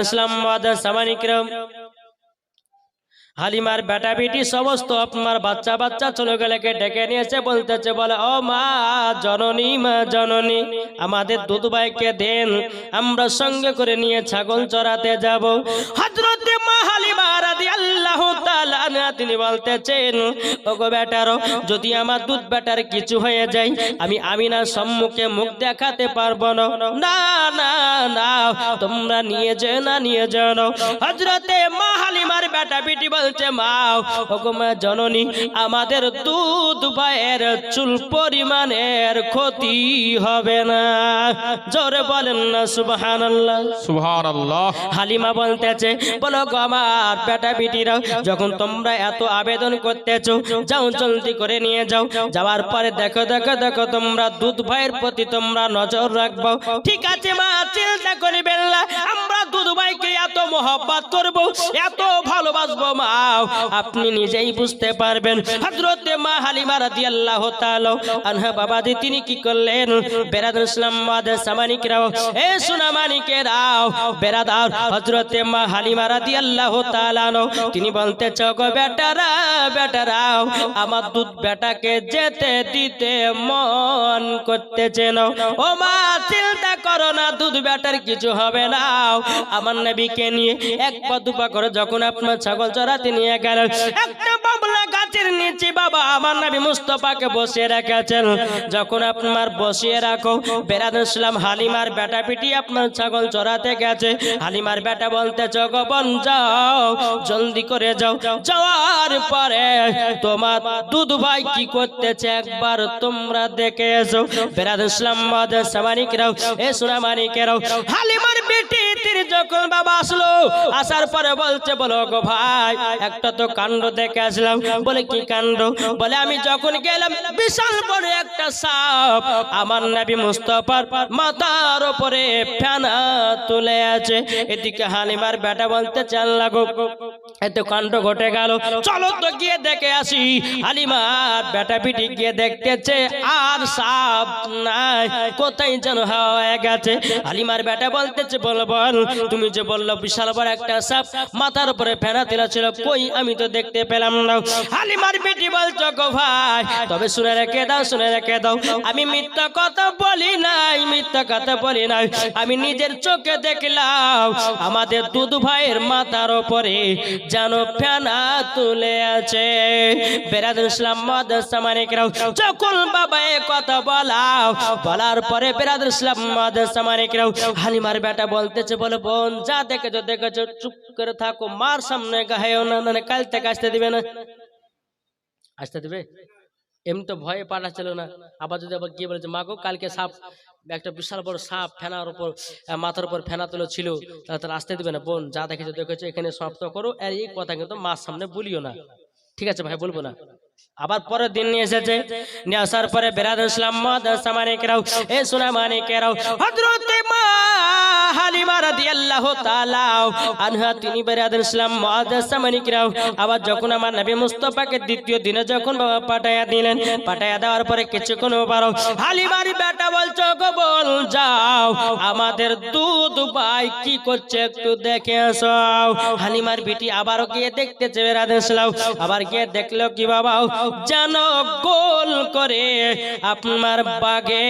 ইসলাম সামানিকরম হালিমার বেটা বেটি সমস্ত আপনার বাচ্চা বাচ্চা চলে গেলেকে ডেকে নিয়েছে, বলতেছে, বলে, ও মা, জননী মা, জননী, আমাদের দুধ ভাইকে দেন, আমরা সঙ্গে করে নিয়ে ছাগল চড়াতে যাব। হজরত মা হালিমা রাদি আল্লাহ তিনি বলতেছেন, ওগো বেটারো, যদি আমার দুধ বেটার কিছু হয়ে যায়, আমি আমিনার সম্মুখে মুখ দেখাতে পারব না। না না তোমরা নিয়ে যেও না, নিয়ে যেও না। হজরতে মা হালিমার বেটা বেটি বলছে মা ওগো জননী আমাদের দুধ ভাইয়ের চুল পরিমাণের ক্ষতি হবে না। জোরে বলেন না সুবহান আল্লাহ হালিমা বলতেছে বলো গো আমার বেটা বিটিরা যখন তোমরা এত আবেদন করতেছো যাও জলদি করে নিয়ে যাও। যাওয়ার পরে দেখো দেখো দেখো তোমরা দুধ ভাইয়ের প্রতি তোমরা নজর রাখব। ঠিক আছে মা চিন্তা করিবেন না আমরা দুধ ভাইকে এত মোহব্বত করব এত ভালোবাসবো মা। আপনি নিজেই বুঝতে পারবেন। হযরতে মা হালিমা রাদিয়াল্লাহু তাআলা আনহা তিনি কি করলেন? ইসলাম তিনি বলতে আমার দুধ বেটাকে যেতে দিতে মন করতেছে না। ও মা, চিন্তা করো না, দুধ বেটার কিছু হবে না। আমার নবীকে নিয়ে এক পা দুপা করে যখন আপনার ছাগল চড়াতে নিয়ে গেলেন। একটা বাবলা গাছের নিচে বাবা আমার নবী মুস্তফাকে বসিয়ে রেখেছেন। যখন আপনার বসিয়ে রাখো, বেরাদ ইসলাম হালিমার বেটা পিটি আপনার ছাগল চড়াতে গেছে। হালিমার বেটা বলতে জগবন যাও, জলদি করে যাও। যাওয়ার পরে তোমার দুধ ভাই কি করতেছে একবার তোমরা দেখে এসো। বেরাদ ইসলাম মাদের সামানিকরাও এ সুনামানিকেরাও হালিমার বেটি তীর যখন বাবা আসলো, আসার পরে বলছে, বলো গো ভাই, একটা তো কাণ্ড দেখে আসলাম। বলে, কি কাণ্ড? বলে, আমি যখন গেলাম, বিশাল বড় একটা সাপ আমার নবী মুস্তফার মাথার উপরে ফেনা তুলে আছে। এদিকে হালিমার বেটা বলতে, চাল লাগো, এত কাণ্ড ঘটে গেল। চলো তো গিয়ে দেখে আসি। হালিমার বেটা পিটি গিয়ে দেখতেছে, আর সাপ নাই, কোথায় যেন হয়ে গেছে? হালিমার বেটা বলতেছে, বল বল তুমি যে বলল, বিশাল বড় একটা সাপ, মাথার উপরে ফেনা তেলা ছিল, কই আমি তো দেখতে পেলাম না। হালিমার বেটি বলছো গো ভাই, তবে শুনে রেখে দাও, শুনে রেখে দাও, আমি মিথ্যা কথা বলি নাই, মিথ্যা কথা বলি নাই, আমি নিজের চোখে দেখলাম, আমাদের দুধ ভাইয়ের মাথার উপরে যেন ফেনা তুলে আছে। বেরাদুল ইসলাম মাদ্রাসা মানিকরাও যখন বাবা এ কথা বলাও, বলার পরে বেরাদুল ইসলাম মাদ্রাসা মানিকরাও হালিমার বেটা বলতেছে বলে, বোন, যা দেখেছ দেখেছ, চুপ করে থাকো, মার সামনে গাহেও না কাল থেকে আসতে দিবে না। আসতে দিবে? এমনি তো ভয়ে পাঠাচ্ছিল না। আবার যদি আবার গিয়ে বলেছে মাগো কালকে সাপ, একটা বিশাল বড় সাপ ফেনার উপর মাথার উপর ফেনা তুলো ছিল, তাহলে তাহলে আসতে দিবে না। বোন, যা দেখেছ দেখেছ, এখানে সমাপ্ত করো, আর এই কথা কিন্তু মার সামনে বলিও না। ঠিক আছে ভাই, বলব না। আবার পরের দিন নিয়ে এসেছে। নিয়ে আসার পরে বেরাদ ইসলাম মাদ্রাসা মানিকেরাও এ সোনা মানিকেরাও হযরতে মা দেওয়ার পরে কিছুক্ষণ বেটা বল, যাও, আমাদের দুধ ভাই কি করছে একটু দেখে আসো। হালিমার বিটি আবারও গিয়ে দেখতেছে বেরাদ ইসলাম, আবার গিয়ে দেখল কি বাবা যেন গোল করে আপনার বাগে,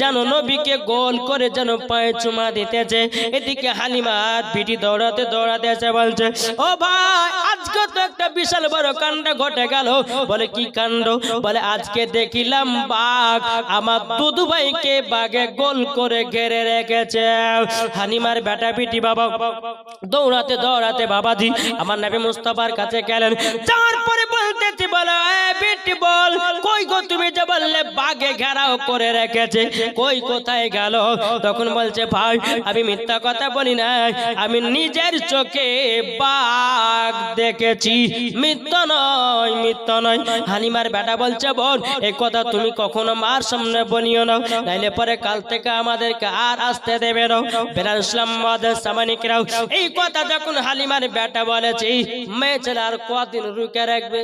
যেন নবীকে গোল করে যেন পায়ে চুমা দিতেছে। এদিকে হালিমার পিটি দৌড়াতে দৌড়াতে এসে বলছে, ও ভাই, আজকে তো একটা বিশাল বড় কাণ্ড ঘটে গেল। বলে, কি কাণ্ড? বলে, আজকে দেখিলাম বাঘ আমার দুদু ভাইকে বাঘে গোল করে ঘেরে রেখেছে। হানিমার বেটা পিটি বাবা দৌড়াতে দৌড়াতে বাবাজি আমার নবী মুস্তাফার কাছে গেলেন। যাওয়ার পরে বলতেছি, বলো বাঘে ঘেরাও করে রেখেছে। কই কোথায় গেল? তখন বলছে, ভাই, আমি মিথ্যা কথা বলি না আমি নিজের চোখে বাঘ দেখেছি। মিথ্যা নয় মিথ্যা নয়। হানিমার বেটা বলছে, বোন এই কথা তুমি কখনো মার সামনে বলিও না। নাইলে পরে কাল থেকে আমাদেরকে আর আসতে দেবে না। বেলাল ইসলাম সামানিকরাও এই কথা যখন হালিমার বেটা বলেছে, মেয়ে ছেলে আর কদিন রুকে রাখবে?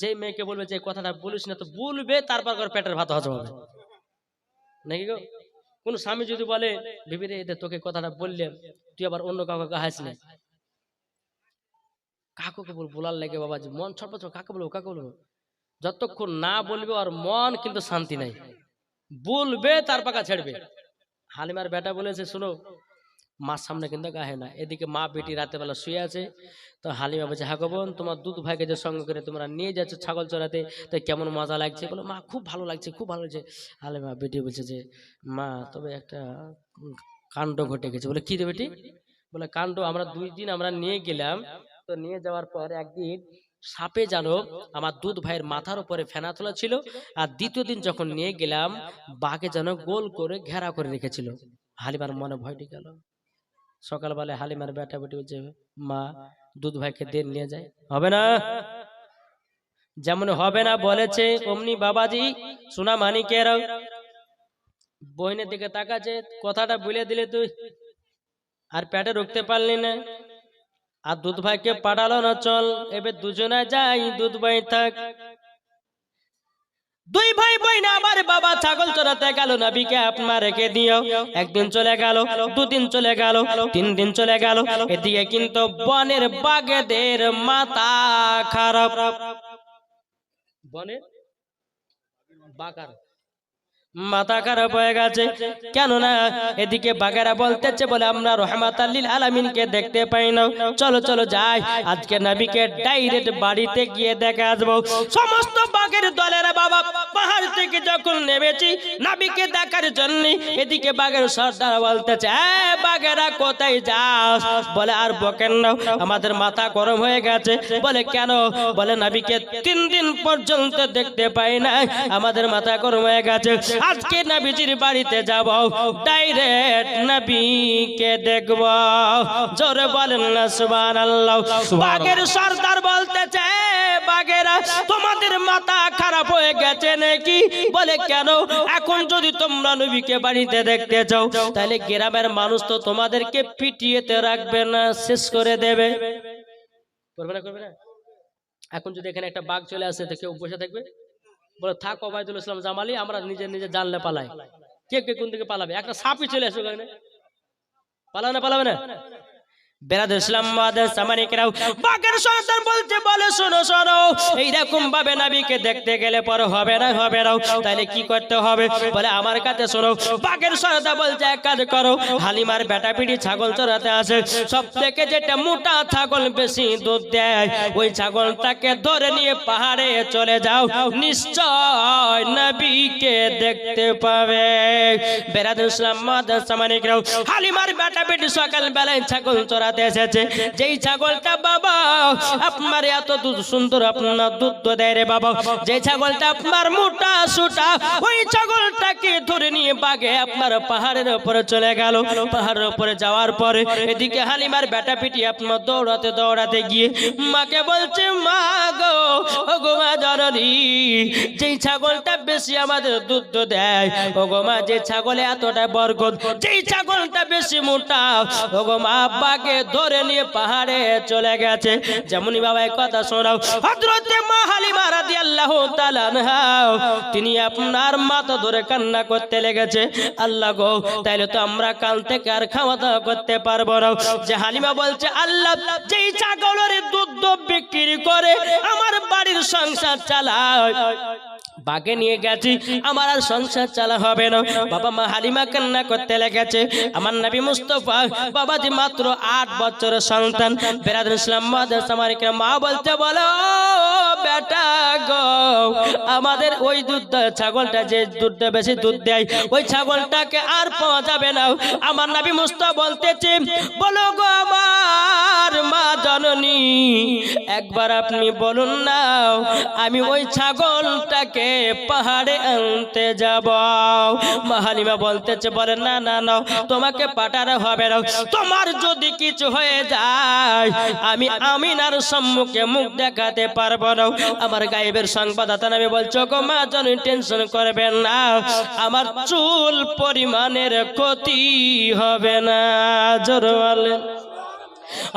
যে মেয়েকে বলবে যে কথাটা বলিস না, তো বলবে, তারপর করে পেটের ভাত হজম হবে। নাকি গো? কোন স্বামী যদি বলে, বিবি রে এদের তোকে কথাটা বললাম, তুই আবার অন্য কাউকে গাহাস না। কাকুকে বল, বলার লাগে বাবা যে মন ছটপট কাকে বলব কাকে বলব? যতক্ষণ না বলবে আর মন কিন্তু শান্তি নাই। বলবে, তার পাকা ছেড়বে। হালিমার বেটা বলেছে, শোনো মার সামনে কিন্তু গাহে না এদিকে মা বেটি রাতে বেলা শুয়ে আছে। তো হালিমা বলছে হ্যাঁ গো বোন তোমার দুধ ভাইকে যে সঙ্গে করে তোমরা নিয়ে যাচ্ছ ছাগল চড়াতে তো কেমন মজা লাগছে? বলো মা খুব ভালো লাগছে খুব ভালো লাগছে। হালিমা বেটি বলছে যে মা তবে একটা কাণ্ড ঘটে গেছে। বলে কি রে বেটি? বলে কাণ্ড আমরা দুই দিন আমরা নিয়ে গেলাম। তো নিয়ে যাওয়ার পর একদিন সাপে জানো আমার দুধ ভাইয়ের মাথার উপরে ফেনা তোলা ছিল আর দ্বিতীয় দিন যখন নিয়ে গেলাম বাঘে যেন গোল করে ঘেরা করে রেখেছিল। হালিমার মনে ভয়টি গেল। সকালবেলায় হালিমার বেটা বেটি বলছে মা দুধ ভাইকে দেন নিয়ে যায়। হবে না? যেমন হবে না বলেছে অমনি বাবাজি সোনা মানিকেরাও বহিনের দিকে তাকাচ্ছে কথাটা বলে দিলে তুই আর পেটে রুখতে পারলি না। আর দুধ ভাইকে পাঠালো না চল এবার দুজনে যাই দুধ ভাই থাক। দুই ভাই বই না আমার বাবা ছাগল চড়াতে গেল, নবীকে আপনার রেখে দিও। একদিন চলে গেল, দুদিন চলে গেল, তিন দিন চলে গেল। এদিকে কিন্তু বনের বাগেদের মাথা খারাপ। বনের বাগার মাথা খারাপ হয়ে গেছে। কেননা, এদিকে বাগেরা বলতেছে বলে আমরা রহমাত আল্লিল আলামিনকে দেখতে পাই না। চলো চলো যাই। আজকে নবীকে ডাইরেক্ট বাড়িতে গিয়ে দেখে আসব। সমস্ত বাগের দলেরা বাবা, পাহাড় থেকে যখন নেমেছি নবীকে দেখার জন্য এদিকে বাগের সর্দার বলতেছে, এ বাগেরা কোথায় যাস? বলে, আর বকেন না, আমাদের মাথা গরম হয়ে গেছে। বলে, কেন? বলে, নাবিকে তিন দিন পর্যন্ত দেখতে পাই না আমাদের মাথা গরম হয়ে গেছে। আজকে নবীজির বাড়িতে যাব ডাইরেক্ট নবীকে দেখব। জোরে বলেন না সুবহানাল্লাহ। বাগের সর্দার বলতেছে বাগেরা তোমাদের মাথা খারাপ হয়ে গেছে নাকি? বলে কেন? এখন যদি তোমরা নবীকে বাড়িতে দেখতে যাও তাহলে গ্রামের মানুষ তো তোমাদেরকে পিটিয়েতে রাখবে না শেষ করে দেবে। করবে না করবে না? এখন যদি এখানে একটা বাঘ চলে আসে তো কেউ বসে থাকবে? বলে, থাক ওবায়দুল ইসলাম জামালি, আমরা নিজে নিজে জানলে পালাই। কে কে কোন দিকে পালাবে? একটা সাপই চলে আসবে ওখানে। পালাবে না পালাবে না? হালিমার বেটা ছাগল চড়াতে আসে। সব থেকে যেটা মোটা ছাগল বেশি দুধ দেয়, ওই ছাগলটাকে ধরে নিয়ে পাহাড়ে চলে যাও। নিশ্চয় নবীকে দেখতে পাবে। বেরাদ ইসলাম মাদার সামানিকরাও হালিমার বেটা পিড়ি সকাল বেলায় ছাগল চড়াতে এসেছে। যেই ছাগলটা বাবা, আপনার এত দুধ সুন্দর আপনার দুধ তো দেয় রে বাবা। যে ছাগলটা আপনার মোটা সুটা, ওই ছাগলটাকে ধরে নিয়ে বাগে আপনার পাহাড়ের উপরে চলে গেল। পাহাড়ের উপরে যাওয়ার পরে এদিকে হালিমার বেটা পিটি আপনার দৌড়াতে দৌড়াতে গিয়ে মাকে বলছে, মা গো ও গো মা জননী, যেই ছাগলটা বেশি আমাদের দুধ দেয় ও গো মা যে ছাগলে এতটা বরকত, যেই ছাগলটা বেশি মোটা ও গো মা ধরে নিয়ে পাহাড়ে চলে গেছে। যেমনই বাবা এই কথা শোনাও। তিনি আপনার মাথা ধরে কান্না করতে লেগেছে। আল্লাহ গো, তাইলে তো আমরা কাল থেকে আর খাওয়া দাওয়া করতে পারব না। যে হালিমা বলছে, আল্লাহ, যেই ছাগলের দুধ বিক্রি করে আমার বাড়ির সংসার চালায়। বাগে নিয়ে গেছি, আমার আর সংসার চালা হবে না। বাবা মা হালিমা কান্না করতে লেগেছে। আমার নবী মুস্তফা বাবাজি মাত্র আট বছরের সন্তান। বেরাদ ইসলাম মাদার সামারিকা মা বলতে বলো আমাদের ওই দুধ, ছাগলটা যে দুধটা বেশি দুধ দেয়, ওই ছাগলটাকে আর পাওয়া যাবে না। আমার নবী মুস্তফা বলতেছে, বলো গো আমার মা জননী, একবার আপনি বলুন না, আমি ওই ছাগলটাকে পাহাড়ে আনতে যাব। মাহালিমা বলতেছে, বলে, না না না, তোমাকে পাঠানো হবে না। তোমার যদি কিছু হয়ে যায়, আমি আমিনার সম্মুখে মুখ দেখাতে পারব না। আমার গায়েবের সংবাদদাতা নামে বলছো গো মা জননী টেনশন করবেন না। আমার চুল পরিমাণের ক্ষতি হবে না। জোর বলেন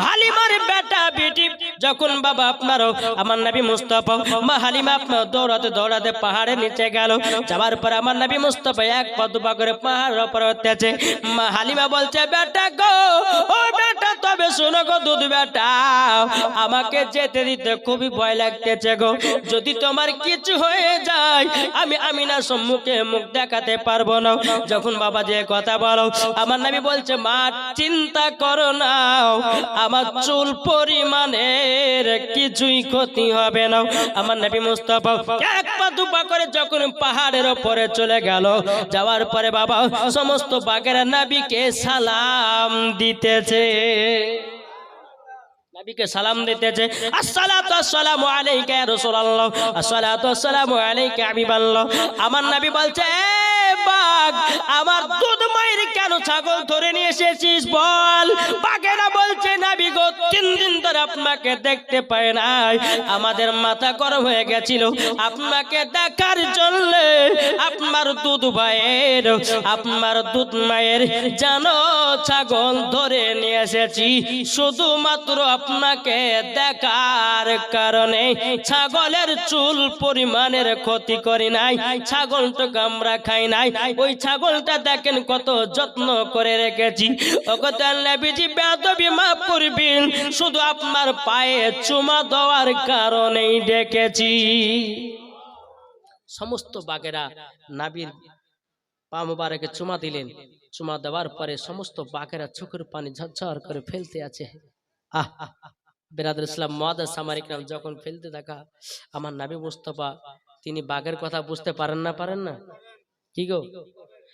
হালিমার বেটা বেটি, যখন বাবা আপনারও, আমার নবী মুস্তফা, মা হালিমা আপনার দৌড়াতে দৌড়াতে পাহাড়ের নিচে গেল। যাওয়ার পর আমার নবী মুস্তফা এক পা দুপা করে পাহাড়ের উপর হতেছে মা হালিমা বলছে, বেটা গো, ও বেটা তবে শোনো গো দুধ বেটা, আমাকে যেতে দিতে খুবই ভয় লাগতেছে গো। যদি তোমার কিছু হয়ে যায়, আমি আমিনার সম্মুখে মুখ দেখাতে পারব না। যখন বাবা যে কথা বলো, আমার নামি বলছে, মা, চিন্তা করো না, আমার চুল পরিমাণের কিছুই ক্ষতি হবে না। আমার নবী মুস্তফা এক পা দুপা করে যখন পাহাড়ের ওপরে চলে গেল, যাওয়ার পরে বাবা সমস্ত বাগেরা নাবিকে সালাম দিতেছে। নবীকে সালাম দিতেছে আসসালাতু আলাইকা ইয়া রাসূলুল্লাহ আসসালাতু আসসালামু আলাইকা আমার নবী বলছে "এ বাঘ আমার দুধ মায়ের কেন ছাগল ধরে নিয়ে এসেছিস বল? বাঘেরা বলছে, নবী গো, তিন দিন ধরে আপনাকে দেখতে পাই নাই। আমাদের মাথা গরম হয়ে গেছিল। আপনাকে দেখার জন্য আপনার দুধ ভাইয়ের, আপনার দুধ মায়ের জানো ছাগল ধরে নিয়ে এসেছি। শুধুমাত্র আপনাকে দেখার কারণে ছাগলের চুল পরিমাণের ক্ষতি করি নাই। ছাগলটাকে আমরা খাই নাই। ওই ছাগলটা দেখেন কত যত্ন করে রেখেছি। নবীজি বেদবি মাফ করবেন, শুধু আপনার পায়ে চুমা দেওয়ার কারণেই ডেকেছি। সমস্ত বাগেরা নাবির পা মুবারকে চুমা দিলেন। চুমা দেওয়ার পরে সমস্ত বাঘেরা চোখের পানি ঝরঝর করে ফেলতে আছে। আহ বেরাদুল ইসলাম মহাদাস সামারিক নাম যখন ফেলতে দেখা, আমার নাবি মুস্তফা, তিনি বাঘের কথা বুঝতে পারেন না পারেন না? কি গো?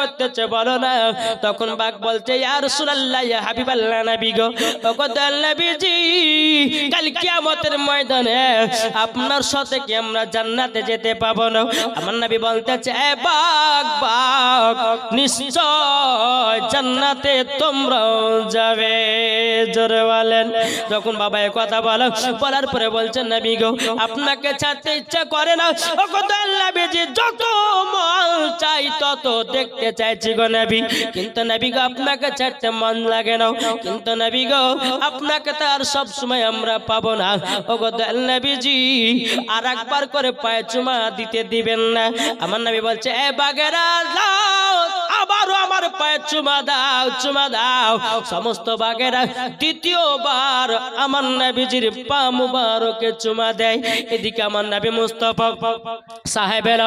করতেছে, বলো না। তখন বাঘ বলছে, ইয়া রাসূলুল্লাহ, ইয়া হাবিবাল্লাহ নবী গো। নবীজি, কাল কিয়ামতের ময়দানে আপনার সাথে কি আমরা জান্নাতে যেতে পাবো না? আমার নবী বলতেছে, এ বাঘ বাঘ, নিশ্চয় জান্নাতে তোমরাও যাবে। জোরে বলেন। যখন বাবা কথা বলো, বলার পরে বলছেন নবী গো, আপনাকে ছাড়তে ইচ্ছা করে না। ও কথা আল্লাহ যত মন চাই তত দেখতে চাইছি গো নবী। কিন্তু নবী গো, আপনাকে ছাড়তে মন লাগে না। কিন্তু নবী গো, আপনাকে তো আর সব সময় আমরা পাবো না। ও গো নবীজি, আর একবার করে পায়ে চুমা দিতে দিবেন না। আমার নবী বলছে, এ বাগেরা, যাও আবারও আমার পায়ে চুমা দাও চুমা দাও। সমস্ত বাগেরা দ্বিতীয়বার আমার নবীজির পা মুবারকে চুমা দেয়। এদিকে আমার নবী মুস্তফা সাহেবের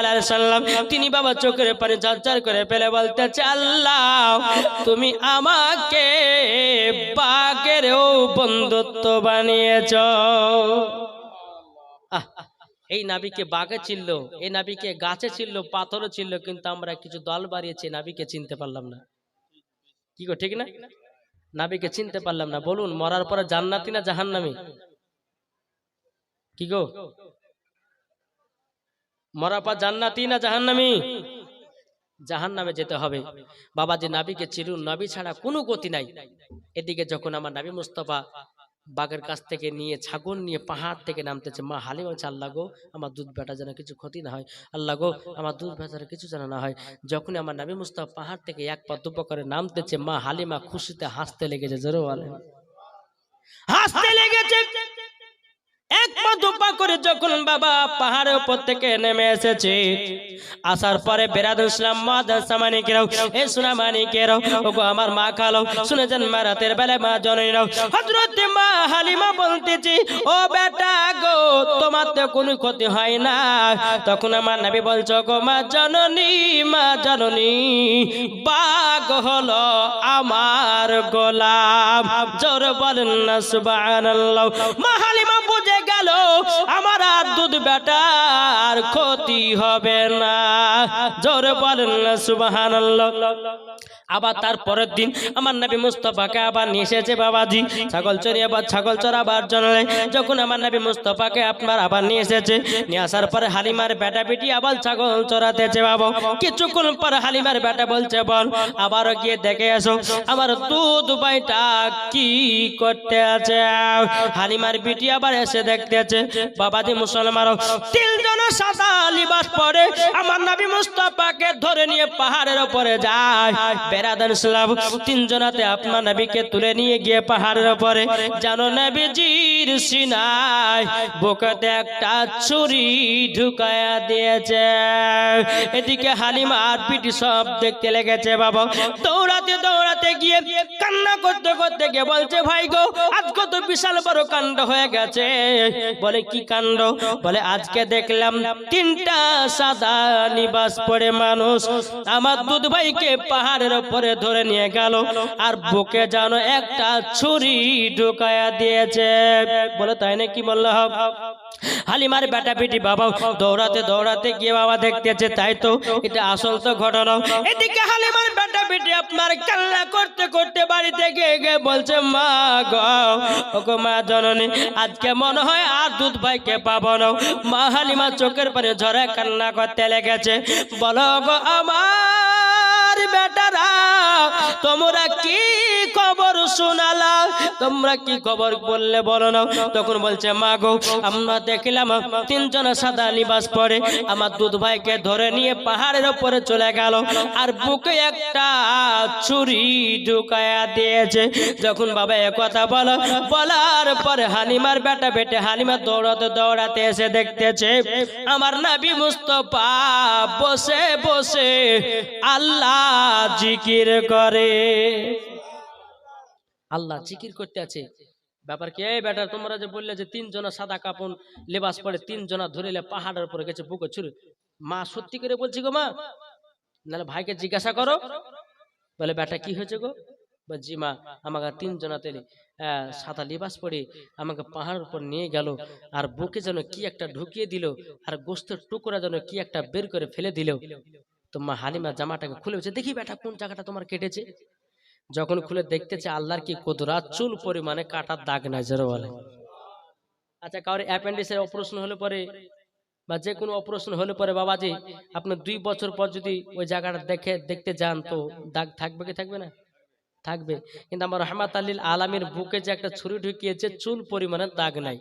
আলাইহি সাল্লাম। তিনি বাবা চোখের পানি ঝরঝর করে ফেলে বলতেছে, আল্লাহ, তুমি আমাকে বাগেরও বন্ধুত্ব বানিয়েছ। এই নাবিকে বাঘে ছিল এই নাবিকে গাছে ছিল পাথরে ছিল কিন্তু আমরা কিছু দল বাড়িয়েছি নাবিকে চিনতে পারলাম না। কি গো, ঠিক না? নাবিকে চিনতে পারলাম না। বলুন, মরার পরে জান্নাতি না জাহান্নামি? কি গো? মরার পর জান্নাতি না জাহান্নামি? জাহান নামে যেতে হবে। বাবা যে নাবিকে চিরুন নাবি ছাড়া কোনো গতি নাই। এদিকে যখন আমার নাবি মুস্তফা বাঘের কাছ থেকে নিয়ে, ছাগল নিয়ে পাহাড় থেকে নামতেছে। মা হালিমা বলছে, আল্লাহ গো, আমার দুধ বেটা যেন কিছু ক্ষতি না হয়। আল্লাহ গো, আমার দুধ বেটার কিছু যেন না হয়। যখনই আমার নাবি মুস্তফা পাহাড় থেকে এক পা দুপা করে নামতেছে, মা হালিমা খুশিতে হাসতে লেগেছে, জোরে হাসতে লেগেছে। এক করে যখন বাবা পাহাড়ের উপর থেকে নেমে এসেছে, আসার পরে এ ওগো আমার মা মা রাতের বেলায় মা মা হালিমা বলতেছি, ও বেটা গো, তোমার তো কোনো ক্ষতি হয় না। তখন আমার নবী বলছো গো মা জননী মা জননী, বাঘ হলো আমার গোলাম। জোর বলেন না মা হালিমা দুধ বেটার ক্ষতি হবে না। জোরে বলেন সুবাহ আবার তার পরের দিন আমার নবী মুস্তফাকে আবার নিয়ে এসেছে বাবাজি। ছাগল চড়ি আবার ছাগল চড়াবার জন্য যখন আমার নবী মুস্তফাকে আপনার আবার নিয়ে এসেছে, নিয়ে আসার পরে হালিমার বেটা বেটি আবার ছাগল চড়াতেছে বাবা। কিছুক্ষণ পর হালিমার বেটা বলছে বল আবারও গিয়ে দেখে এসো, আমার দুধ বাইটা কি করতে আছে? হালিমার বিটি আবার এসে দেখতেছে, বাবাজি মুসলমান, তিনজন সাদা লিবাস পরে আমার নবী মুস্তফাকে ধরে নিয়ে পাহাড়ের ওপরে যায়। বেরাদান ইসলাম তিনজনাতে আপনার নবীকে তুলে নিয়ে গিয়ে পাহাড়ের উপরে জানো নবীজির সিনায়, বুকেতে একটা ছুরি ঢুকায়া দিয়েছে। এদিকে হালিমা আর পিটি সব দেখতে লেগেছে, বাবা। দৌড়াতে দৌড়াতে গিয়ে কান্না করতে করতে গিয়ে বলছে, ভাই গো আজকে তো বিশাল বড় কাণ্ড হয়ে গেছে। বলে, কি কাণ্ড? বলে, আজকে দেখলাম তিনটা সাদা নিবাস পড়ে মানুষ। আমার দুধ ভাইকে পাহাড়ের উপরে ধরে নিয়ে গেল আর বুকে যেন একটা ছুরি ঢুকায়া দিয়েছে। বলে, তাই না কি বলল হালিমার বেটা বেটি বাবা দৌড়াতে দৌড়াতে গিয়ে বাবা দেখতেছে, তাই তো, এটা আসল তো ঘটনা। এদিকে হালিমার বেটা বেটি আপনার কান্না করতে করতে বাড়িতে গিয়ে গিয়ে বলছে, মা গো মা জননী, আজকে মনে হয় আর দুধ ভাইকে পাবো না। মা হালিমা চোখের পানি ঝরে কান্না করতে লেগেছে। বলো গো আমার বেটারা তোমরা কি খবর শোনালা? তোমরা কি খবর বললে বলো না? তখন বলছে, মা গো, আমরা দেখলাম তিনজন সাদা লিবাস পরে আমার দুধ ভাইকে ধরে নিয়ে পাহাড়ের উপরে চলে গেল আর বুকে একটা ছুরি ঢুকায়া দিয়েছে। যখন বাবা এ কথা বলো, বলার পরে হালিমার বেটা বেটে হালিমা দৌড়াতে দৌড়াতে এসে দেখতেছে, আমার নাবি মুস্তফা বসে বসে আল্লাহ জিকির করে। আল্লাহ জিকির করতে আছে। ব্যাপার কি এই বেটা তোমরা যে বললে যে তিনজনা সাদা কাপড় লেবাস পরে তিনজনা ধরিলে পাহাড়ের উপরে গেছে বুকে ছুরি। মা সত্যি করে বলছি গো মা নাহলে ভাইকে জিজ্ঞাসা করো। বলে বেটা কি হয়েছে গো? বলছি মা আমাকে তিনজনা তেলে আহ, সাদা লিবাস পরে আমাকে পাহাড়ের উপর নিয়ে গেল আর বুকে যেন কি একটা ঢুকিয়ে দিল আর গোস্তের টুকরা যেন কি একটা বের করে ফেলে দিল। তো মা হালিমা জামাটাকে খুলে বলছে, দেখি বেটা কোন জায়গাটা তোমার কেটেছে? যখন খুলে দেখতেছে আল্লাহর কি কুদরা চুল পরিমাণে কাটার দাগ নাই, জোরে বলে। আচ্ছা কারোর অ্যাপেন্ডিক্সের অপারেশন হলে পরে বা যে কোনো অপারেশন হলে পরে বাবাজি আপনার দুই বছর পর যদি ওই জায়গাটা দেখে, দেখতে যান তো দাগ থাকবে কি থাকবে না? থাকবে। কিন্তু আমার রহমাত আল্লিল আলামের বুকে যে একটা ছুরি ঢুকিয়েছে, চুল পরিমাণে দাগ নাই।